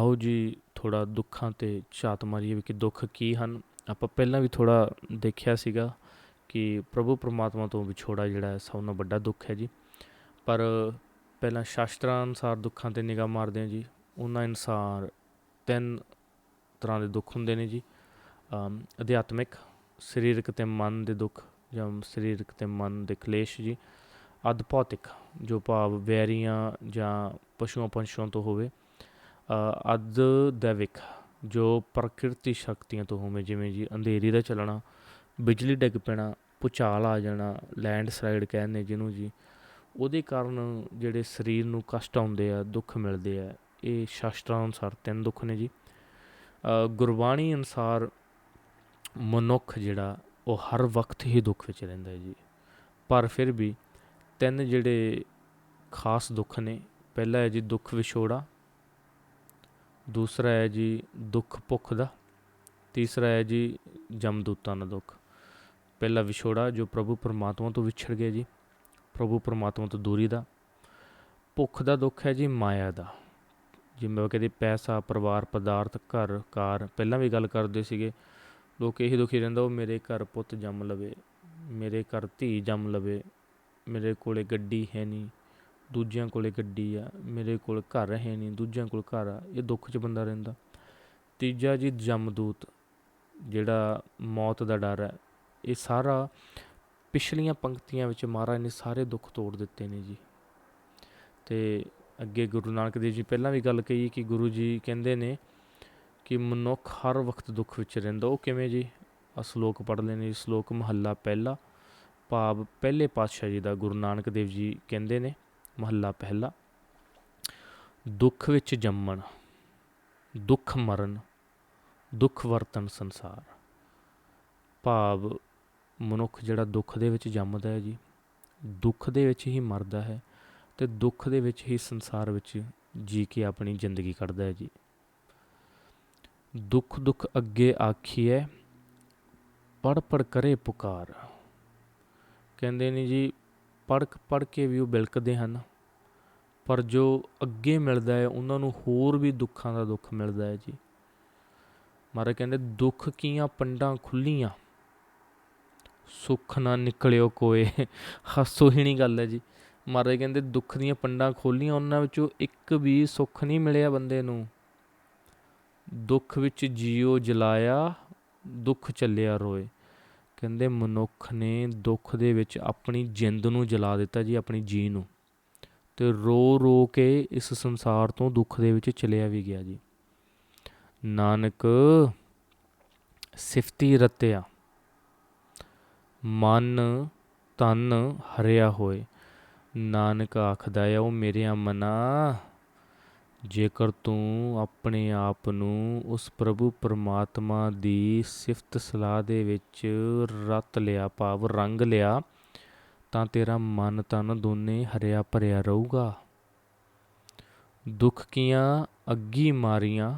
ਆਓ ਜੀ ਥੋੜਾ ਦੁੱਖਾਂ ਤੇ ਝਾਤ ਮਾਰੀਏ ਵੀ ਕਿ ਦੁੱਖ ਕੀ ਹਨ। ਆਪਾਂ ਪਹਿਲਾਂ ਵੀ ਥੋੜਾ ਦੇਖਿਆ ਸੀਗਾ ਕਿ ਪ੍ਰਭੂ ਪਰਮਾਤਮਾ ਤੋਂ ਵਿਛੋੜਾ ਜਿਹੜਾ ਹੈ, ਸਭ ਤੋਂ ਵੱਡਾ ਦੁੱਖ ਹੈ ਜੀ। ਪਰ ਪਹਿਲਾਂ ਸ਼ਾਸਤਰਾਂ ਅਨੁਸਾਰ ਦੁੱਖਾਂ ਤੇ ਨਿਗਾਹ ਮਾਰਦੇ ਹਾਂ ਜੀ। ਉਹਨਾਂ ਅਨੁਸਾਰ ਤਿੰਨ ਤਰ੍ਹਾਂ ਦੇ ਦੁੱਖ ਹੁੰਦੇ ਨੇ ਜੀ। ਅਧਿਆਤਮਿਕ, ਸਰੀਰਕ ਤੇ ਮਨ ਦੇ ਦੁੱਖ ਜਾਂ ਸਰੀਰਕ ਤੇ ਮਨ ਦੇ ਕਲੇਸ਼ ਜੀ। ਅਧ ਭੌਤਿਕ ਜੋ ਭਾਵ ਵੈਰੀਆਂ ਜਾਂ ਪਸ਼ੂਆਂ ਪੰਛੀਆਂ ਤੋਂ ਹੋਵੇ। ਅੱਧ ਦੈਵਿਕ, ਜੋ ਪ੍ਰਕਿਰਤੀ ਸ਼ਕਤੀਆਂ ਤੋਂ ਹੋਵੇ, ਜਿਵੇਂ ਜੀ ਅੰਧੇਰੀ ਦਾ ਚੱਲਣਾ, ਬਿਜਲੀ ਡਿੱਗ ਪੈਣਾ, ਭੂਚਾਲ ਆ ਜਾਣਾ ਲੈਂਡ ਸਲਾਈਡ ਕਹਿੰਦੇ ਜਿਹਨੂੰ ਜੀ, ਉਹਦੇ ਕਾਰਨ ਜਿਹੜੇ ਸਰੀਰ ਨੂੰ ਕਸ਼ਟ ਆਉਂਦੇ ਆ, ਦੁੱਖ ਮਿਲਦੇ ਆ, ਇਹ ਸ਼ਾਸਤਰਾਂ ਅਨੁਸਾਰ ਤਿੰਨ ਦੁੱਖ ਨੇ ਜੀ। ਗੁਰਬਾਣੀ ਅਨੁਸਾਰ ਮਨੁੱਖ ਜਿਹੜਾ, ਉਹ ਹਰ ਵਕਤ ਹੀ ਦੁੱਖ ਵਿੱਚ ਰਹਿੰਦਾ ਹੈ ਜੀ। ਪਰ ਫਿਰ ਵੀ ਤਿੰਨ ਜਿਹੜੇ ਖਾਸ ਦੁੱਖ ਨੇ, ਪਹਿਲਾ ਹੈ ਜੀ ਦੁੱਖ ਵਿਛੋੜਾ ਦੂਸਰਾ ਹੈ ਜੀ ਦੁੱਖ ਭੁੱਖ ਦਾ, ਤੀਸਰਾ ਹੈ ਜੀ ਜਮਦੂਤਾਂ ਦਾ ਦੁੱਖ। ਪਹਿਲਾ ਵਿਛੋੜਾ ਜੋ ਪ੍ਰਭੂ ਪਰਮਾਤਮਾ ਤੋਂ ਵਿਛੜ ਗਿਆ ਜੀ, ਪ੍ਰਭੂ ਪਰਮਾਤਮਾ ਤੋਂ ਦੂਰੀ ਦਾ। ਭੁੱਖ ਦਾ ਦੁੱਖ ਹੈ ਜੀ ਮਾਇਆ ਦਾ। ਜਿਵੇਂ ਉਹ ਕਹਿੰਦੇ ਪੈਸਾ, ਪਰਿਵਾਰ, ਪਦਾਰਥ, ਘਰ, ਕਾਰ, ਪਹਿਲਾਂ ਵੀ ਗੱਲ ਕਰਦੇ ਸੀਗੇ। ਲੋਕ ਇਹੀ ਦੁਖੀ ਰਹਿੰਦਾ, ਉਹ ਮੇਰੇ ਘਰ ਪੁੱਤ ਜੰਮ ਲਵੇ, ਮੇਰੇ ਘਰ ਧੀ ਜੰਮ ਲਵੇ, ਮੇਰੇ ਕੋਲੇ ਗੱਡੀ ਹੈ ਨਹੀਂ। ਦੂਜਿਆਂ ਕੋਲੇ ਗੱਡੀ ਆ, ਮੇਰੇ ਕੋਲ ਘਰ ਹੈ ਨਹੀਂ, ਦੂਜਿਆਂ ਕੋਲ ਘਰ ਆ, ਇਹ ਦੁੱਖ 'ਚ ਬੰਦਾ ਰਹਿੰਦਾ। ਤੀਜਾ ਜੀ ਜਮਦੂਤ, ਜਿਹੜਾ ਮੌਤ ਦਾ ਡਰ ਹੈ, ਇਹ ਸਾਰਾ ਪਿਛਲੀਆਂ ਪੰਕਤੀਆਂ ਵਿੱਚ ਮਹਾਰਾਜ ਨੇ ਸਾਰੇ ਦੁੱਖ ਤੋੜ ਦਿੱਤੇ ਨੇ ਜੀ। ਤੇ ਅੱਗੇ ਗੁਰੂ ਨਾਨਕ ਦੇਵ ਜੀ ਪਹਿਲਾਂ ਵੀ ਗੱਲ ਕਹੀ ਕਿ ਗੁਰੂ ਜੀ ਕਹਿੰਦੇ ਨੇ ਕਿ ਮਨੁੱਖ ਹਰ ਵਕਤ ਦੁੱਖ ਵਿੱਚ ਰਹਿੰਦਾ। ਉਹ ਕਿਵੇਂ ਜੀ? ਆ ਸ਼ਲੋਕ ਪੜ੍ਹ ਲੈਣੇ ਜੀ, ਸ਼ਲੋਕ ਮਹੱਲਾ ਪਹਿਲਾ ਭਾਵ ਪਹਿਲੇ ਪਾਤਸ਼ਾਹ ਜੀ ਦਾ ਗੁਰੂ ਨਾਨਕ ਦੇਵ ਜੀ ਕਹਿੰਦੇ ਨੇ ਮਹੱਲਾ ਪਹਿਲਾ। ਦੁੱਖ ਵਿੱਚ ਜੰਮਣ, ਦੁੱਖ ਮਰਨ, ਦੁੱਖ ਵਰਤਨ ਸੰਸਾਰ। ਭਾਵ ਮਨੁੱਖ ਜਿਹੜਾ ਦੁੱਖ ਦੇ ਵਿੱਚ ਜੰਮਦਾ ਹੈ ਜੀ, ਦੁੱਖ ਦੇ ਵਿੱਚ ਹੀ ਮਰਦਾ ਹੈ ਤੇ ਦੁੱਖ ਦੇ ਵਿੱਚ ਹੀ ਸੰਸਾਰ ਵਿੱਚ ਜੀ ਕੇ ਆਪਣੀ ਜ਼ਿੰਦਗੀ ਕੱਢਦਾ ਹੈ ਜੀ। ਦੁੱਖ ਦੁੱਖ ਅੱਗੇ ਆਖੀਐ ਪੜ ਪੜ ਕਰੇ ਪੁਕਾਰ। ਕਹਿੰਦੇ ਨੇ ਜੀ, ਪੜ੍ਹ ਪੜ੍ਹ ਕੇ ਵੀ ਉਹ ਬਿਲਕਦੇ ਹਨ। ਪਰ ਜੋ ਅੱਗੇ ਮਿਲਦਾ ਹੈ, ਉਹਨਾਂ ਨੂੰ ਹੋਰ ਵੀ ਦੁੱਖਾਂ ਦਾ ਦੁੱਖ ਮਿਲਦਾ ਹੈ ਜੀ। ਮਹਾਰਾਜ ਕਹਿੰਦੇ, ਦੁੱਖ ਕੀਆਂ ਪੰਡਾਂ ਖੁੱਲੀਆਂ? ਸੁੱਖ ਨਾ ਨਿਕਲਿਓ ਕੋਏ। ਹਾਸੋਹੀਣੀ ਗੱਲ ਹੈ ਜੀ। ਮਹਾਰਾਜ ਕਹਿੰਦੇ, ਦੁੱਖ ਦੀਆਂ ਪੰਡਾਂ ਖੋਲੀਆਂ, ਉਹਨਾਂ ਵਿੱਚੋਂ ਇੱਕ ਵੀ ਸੁੱਖ ਨਹੀਂ ਮਿਲਿਆ ਬੰਦੇ ਨੂੰ। ਦੁੱਖ ਵਿੱਚ ਜੀਓ ਜਲਾਇਆ, ਦੁੱਖ ਚੱਲਿਆ ਰੋਏ। ਕਹਿੰਦੇ, ਮਨੁੱਖ ਨੇ ਦੁੱਖ ਦੇ ਵਿੱਚ ਆਪਣੀ ਜਿੰਦ ਨੂੰ ਜਲਾ ਦਿੱਤਾ ਜੀ, ਆਪਣੀ ਜੀ ਨੂੰ। ਤੇ ਰੋ ਰੋ ਕੇ ਇਸ ਸੰਸਾਰ ਤੋਂ ਦੁੱਖ ਦੇ ਵਿੱਚ ਚਲਿਆ ਵੀ ਗਿਆ ਜੀ। ਨਾਨਕ, ਸਿਫਤੀ ਰਤਿਆ, ਮਨ ਤਨ ਹਰਿਆ ਹੋਏ, ਨਾਨਕ ਆਖਦਾ ਹੈ ਉਹ ਮੇਰਿਆ ਮਨਾ, ਜੇਕਰ ਤੂੰ ਆਪਣੇ ਆਪ ਨੂੰ ਉਸ ਪ੍ਰਭੂ ਪਰਮਾਤਮਾ ਦੀ ਸਿਫਤ ਸਲਾਹ ਦੇ ਵਿੱਚ ਰਤ ਲਿਆ, ਭਾਵ ਰੰਗ ਲਿਆ ਤਾਂ ਤੇਰਾ ਮਨ ਤਨ ਦੋਨੇ ਹਰਿਆ ਭਰਿਆ ਰਹੂਗਾ ਦੁੱਖ ਕੀਆਂ ਅੱਗੀ ਮਾਰੀਆਂ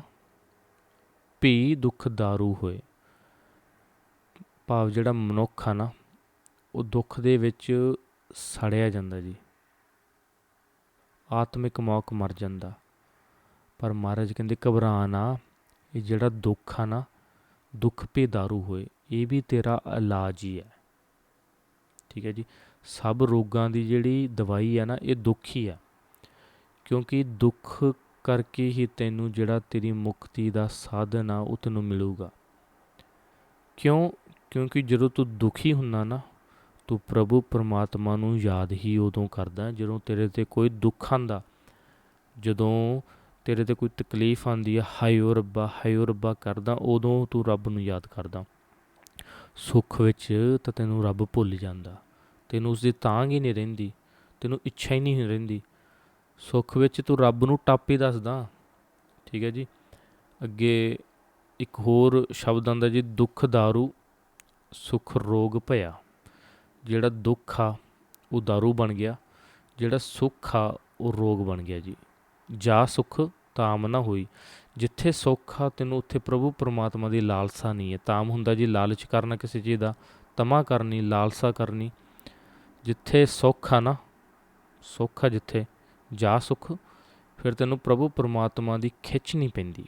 ਭੀ ਦੁੱਖ दारू ਹੋਏ ਭਾਵ ਜਿਹੜਾ ਮਨੁੱਖ ਆ ਨਾ ਉਹ ਦੁੱਖ ਦੇ ਵਿੱਚ ਸੜਿਆ ਜਾਂਦਾ ਜੀ ਆਤਮਿਕ ਮੌਕ ਮਰ ਜਾਂਦਾ ਪਰ ਮਹਾਰਾਜ ਕਹਿੰਦੇ ਘਬਰਾ ਨਾ ਇਹ ਜਿਹੜਾ ਦੁੱਖ ਆ ਨਾ ਦੁੱਖ ਪੇ दारू ਹੋਏ ਇਹ ਵੀ ਤੇਰਾ ਇਲਾਜ ਹੀ ਹੈ ਠੀਕ ਹੈ ਜੀ ਸਭ ਰੋਗਾਂ ਦੀ ਜਿਹੜੀ ਦਵਾਈ ਆ ਨਾ, ਇਹ ਦੁੱਖ ਹੀ ਆ। ਕਿਉਂਕਿ ਦੁੱਖ ਕਰਕੇ ਹੀ ਤੈਨੂੰ ਜਿਹੜਾ ਤੇਰੀ ਮੁਕਤੀ ਦਾ ਸਾਧਨ ਆ, ਉਹ ਤੈਨੂੰ ਮਿਲੂਗਾ। ਕਿਉਂ? ਕਿਉਂਕਿ ਜਦੋਂ ਤੂੰ ਦੁਖੀ ਹੁੰਨਾ ਨਾ, ਤੂੰ ਪ੍ਰਭੂ ਪਰਮਾਤਮਾ ਨੂੰ ਯਾਦ ਹੀ ਉਦੋਂ ਕਰਦਾ, ਜਦੋਂ ਤੇਰੇ ਤੇ ਕੋਈ ਦੁੱਖ ਆਂਦਾ। ਜਦੋਂ ਤੇਰੇ ਤੇ ਕੋਈ ਤਕਲੀਫ ਆਂਦੀ ਹੈ ਓ ਰੱਬਾ ਹਾਇਓ ਰੱਬਾ ਕਰਦਾ, ਉਦੋਂ ਤੂੰ ਰੱਬ ਨੂੰ ਯਾਦ ਕਰਦਾ। ਸੁੱਖ ਵਿੱਚ ਤਾਂ ਤੈਨੂੰ ਰੱਬ ਭੁੱਲ ਜਾਂਦਾ। ਤੈਨੂੰ ਉਸ ਦੀ ਤਾਂਘ ਹੀ ਨਹੀਂ ਰਹਿੰਦੀ ਤੈਨੂੰ ਇੱਛਾ ਹੀ ਨਹੀਂ ਰਹਿੰਦੀ ਸੁੱਖ ਵਿੱਚ ਤੂੰ ਰੱਬ ਨੂੰ ਟੱਪ ਹੀ ਦੱਸਦਾ ਠੀਕ ਹੈ ਜੀ ਅੱਗੇ ਇੱਕ ਹੋਰ ਸ਼ਬਦ ਆਂਦਾ ਜੀ ਦੁੱਖ दारू ਸੁਖ ਰੋਗ ਭਇਆ ਜਿਹੜਾ ਦੁੱਖ ਆ ਉਹ दारू ਬਣ ਗਿਆ ਜਿਹੜਾ ਸੁੱਖ ਆ ਉਹ ਰੋਗ ਬਣ ਗਿਆ ਜੀ ਜਾ ਸੁਖ ਤਾਮ ਨਾ ਹੋਈ ਜਿੱਥੇ ਸੁੱਖ ਆ ਤੈਨੂੰ ਉੱਥੇ ਪ੍ਰਭੂ ਪਰਮਾਤਮਾ ਦੀ ਲਾਲਸਾ ਨਹੀਂ ਹੈ ਤਾਮ ਹੁੰਦਾ ਜੀ ਲਾਲਚ ਕਰਨਾ ਕਿਸੇ ਚੀਜ਼ ਦਾ ਤਮਾ ਕਰਨੀ ਲਾਲਸਾ ਕਰਨੀ ਜਿੱਥੇ ਸੁੱਖ ਆ ਨਾ, ਸੁੱਖ ਆ ਜਿੱਥੇ ਜਾ ਸੁੱਖ, ਫਿਰ ਤੈਨੂੰ ਪ੍ਰਭੂ ਪਰਮਾਤਮਾ ਦੀ ਖਿੱਚ ਨਹੀਂ ਪੈਂਦੀ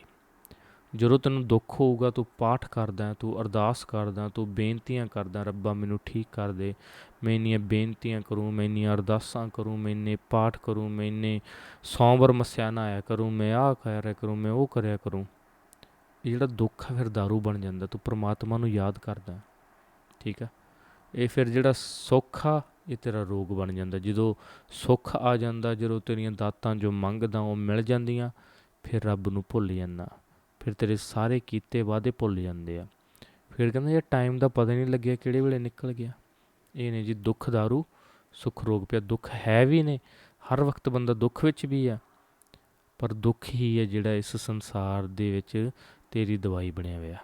ਜਦੋਂ ਤੈਨੂੰ ਦੁੱਖ ਹੋਊਗਾ, ਤੂੰ ਪਾਠ ਕਰਦਾ ਤੂੰ ਅਰਦਾਸ ਕਰਦਾ ਤੂੰ ਬੇਨਤੀਆਂ ਕਰਦਾ ਰੱਬਾ ਮੈਨੂੰ ਠੀਕ ਕਰ ਦੇ। ਮੈਂ ਇੰਨੀਆਂ ਬੇਨਤੀਆਂ ਕਰੂੰ, ਮੈਂ ਇੰਨੀਆਂ ਅਰਦਾਸਾਂ ਕਰੂੰ, ਮੈਂ ਇੰਨੇ ਪਾਠ ਕਰੂੰ, ਮੈਂ ਇੰਨੇ ਸੌਂਵਰ ਮਸਿਆ ਆਇਆ ਕਰੂੰ, ਮੈਂ ਆਹ ਕਰਿਆ ਕਰੂੰ, ਮੈਂ ਉਹ ਕਰਿਆ ਕਰੂੰ। ਇਹ ਜਿਹੜਾ ਦੁੱਖ ਹੈ ਫਿਰ दारू ਬਣ ਜਾਂਦਾ, ਤੂੰ ਪ੍ਰਮਾਤਮਾ ਨੂੰ ਯਾਦ ਕਰਦਾ ਠੀਕ ਆ ਇਹ ਫਿਰ ਜਿਹੜਾ ਸੁੱਖ ਆ, ਇਹ ਤੇਰਾ ਰੋਗ ਬਣ ਜਾਂਦਾ। ਜਦੋਂ ਸੁੱਖ ਆ ਜਾਂਦਾ, ਜਦੋਂ ਤੇਰੀਆਂ ਦਾਤਾਂ ਜੋ ਮੰਗਦਾ ਉਹ ਮਿਲ ਜਾਂਦੀਆਂ, ਫਿਰ ਰੱਬ ਨੂੰ ਭੁੱਲ ਜਾਂਦਾ। ਫਿਰ ਤੇਰੇ ਸਾਰੇ ਕੀਤੇ ਵਾਅਦੇ ਭੁੱਲ ਜਾਂਦੇ ਆ। ਫਿਰ ਕਹਿੰਦਾ ਯਾਰ ਟਾਈਮ ਦਾ ਪਤਾ ਨਹੀਂ ਲੱਗਿਆ ਕਿਹੜੇ ਵੇਲੇ ਨਿਕਲ ਗਿਆ। ਇਹ ਨੇ ਜੀ ਦੁੱਖ दारू ਸੁੱਖ ਰੋਗ ਪਿਆ। ਦੁੱਖ ਹੈ ਵੀ ਨੇ, ਹਰ ਵਕਤ ਬੰਦਾ ਦੁੱਖ ਵਿੱਚ ਵੀ ਆ। ਪਰ ਦੁੱਖ ਹੀ ਹੈ ਜਿਹੜਾ ਇਸ ਸੰਸਾਰ ਦੇ ਵਿੱਚ ਤੇਰੀ ਦਵਾਈ ਬਣਿਆ ਹੋਇਆ।